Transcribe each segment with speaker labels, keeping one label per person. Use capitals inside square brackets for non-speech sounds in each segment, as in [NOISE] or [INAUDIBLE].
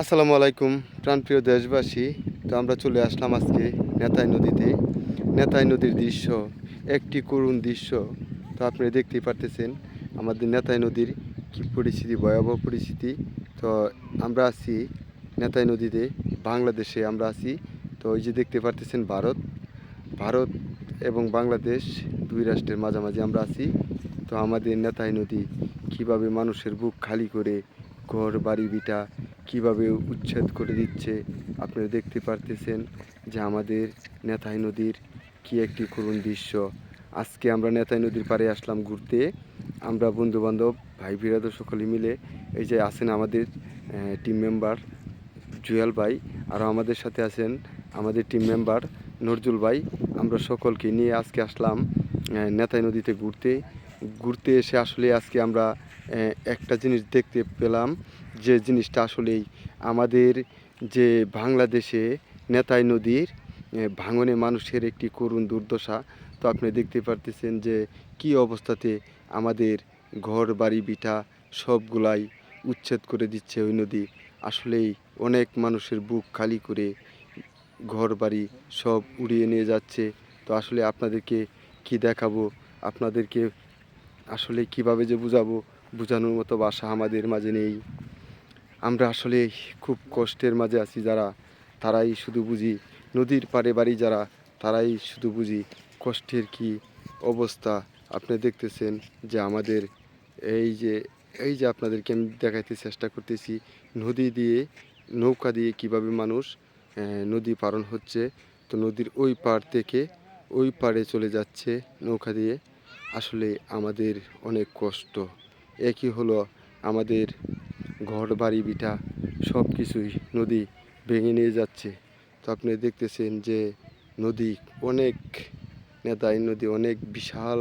Speaker 1: আসসালামু আলাইকুম, প্রাণপ্রিয় দেশবাসী। তো আমরা চলে আসলাম আজকে নেতাই নদীতে। নেতাই নদীর দৃশ্য, একটি করুণ দৃশ্য। তো আপনি দেখতেই পারতেছেন আমাদের নেতাই নদীর কি পরিস্থিতি, ভয়াবহ পরিস্থিতি। তো আমরা আছি নেতাই নদীতে, বাংলাদেশে আমরা আছি। তো ওই যে দেখতে পারতেছেন ভারত। ভারত এবং বাংলাদেশ দুই রাষ্ট্রের মাঝামাঝি আমরা আছি। তো আমাদের নেতাই নদী কীভাবে মানুষের বুক খালি করে ঘর, বাড়ি, বিটা কীভাবে উচ্ছেদ করে দিচ্ছে, আপনারা দেখতে পারতেছেন যে আমাদের নেতাই নদীর কি একটি করুণ দৃশ্য। আজকে আমরা নেতাই নদীর পাড়ে আসলাম ঘুরতে। আমরা বন্ধু বান্ধব ভাই বিরাদর সকলে মিলে এই যে আছেন আমাদের টিম মেম্বার জুয়েল ভাই, আর আমাদের সাথে আছেন আমাদের টিম মেম্বার নজরুল ভাই। আমরা সকলকে নিয়ে আজকে আসলাম নেতাই নদীতে ঘুরতে। ঘুরতে এসে আসলে আজকে আমরা একটা জিনিস দেখতে পেলাম যে জিনিসটা আসলেই আমাদের যে বাংলাদেশে নেতাই নদীর ভাঙনে মানুষের একটি করুণ দুর্দশা। তো আপনি দেখতে পারতেছেন যে কি অবস্থাতে আমাদের ঘর, বাড়ি বিটা সবগুলাই উচ্ছেদ করে দিচ্ছে ওই নদী। আসলেই অনেক মানুষের বুক খালি করে ঘর, বাড়ি সব উড়িয়ে নিয়ে যাচ্ছে। তো আসলে আপনাদেরকে কি দেখাবো? আপনাদেরকে আসলে কীভাবে যে বুঝাবো? বোঝানোর মতো ভাষা আমাদের মাঝে নেই। আমরা আসলে খুব কষ্টের মাঝে আছি যারা, তারাই শুধু বুঝি নদীর পাড়ে বাড়ি যারা, তারাই শুধু বুঝি কষ্টের কি অবস্থা। আপনি দেখতেছেন যে আমাদের এই যে এই যে আপনাদেরকে আমি দেখাইতে চেষ্টা করতেছি, নদী দিয়ে, নৌকা দিয়ে কীভাবে মানুষ নদী পারণ হচ্ছে। তো নদীর ওই পার থেকে ওই পাড়ে চলে যাচ্ছে নৌকা দিয়ে। আসলে আমাদের অনেক কষ্ট। একই হলো আমাদের ঘর, বাড়ি, বিটা সব কিছুই নদী ভেঙে নিয়ে যাচ্ছে। তো আপনি দেখতেছেন যে নদী অনেক নেতাই নদী অনেক বিশাল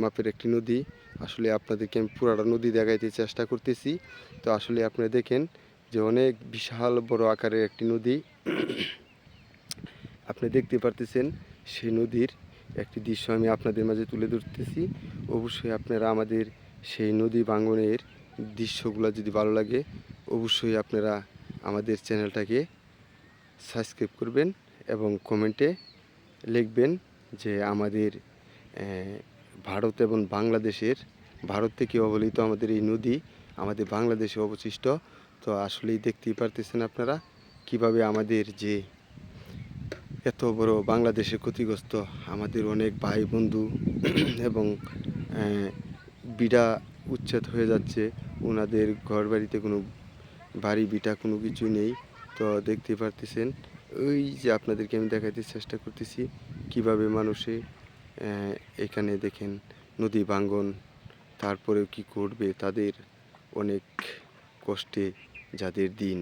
Speaker 1: মাপের একটি নদী। আসলে আপনাদেরকে আমি পুরাটা নদী দেখাইতে চেষ্টা করতেছি। তো আসলে আপনি দেখেন যে অনেক বিশাল বড় আকারের একটি নদী। আপনি দেখতে পারতেছেন সেই নদীর একটি দৃশ্য আমি আপনাদের মাঝে তুলে ধরতেছি। অবশ্যই আপনারা আমাদের সেই নদী বাঙ্গনের দৃশ্যগুলো যদি ভালো লাগে, অবশ্যই আপনারা আমাদের চ্যানেলটাকে সাবস্ক্রাইব করবেন এবং কমেন্টে লিখবেন যে আমাদের ভারত এবং বাংলাদেশের, ভারত থেকে অবহেলিত আমাদের এই নদী আমাদের বাংলাদেশে অবশিষ্ট। তো আসলেই দেখতেই পারতেছেন আপনারা কীভাবে আমাদের যে এত বড় বাংলাদেশে ক্ষতিগ্রস্ত আমাদের অনেক ভাই বন্ধু [CLEARS THROAT] এবং বিড়া উচ্ছেদ হয়ে যাচ্ছে। ওনাদের ঘর বাড়িতে কোনো বাড়ি বিটা কোনো কিছু নেই। তো দেখতে পারতেছেন, ওই যে আপনাদেরকে আমি দেখাতে চেষ্টা করতেছি কীভাবে মানুষে এখানে দেখেন নদী ভাঙ্গন, তারপরেও কি করবে তাদের অনেক কষ্টে যাদের দিন।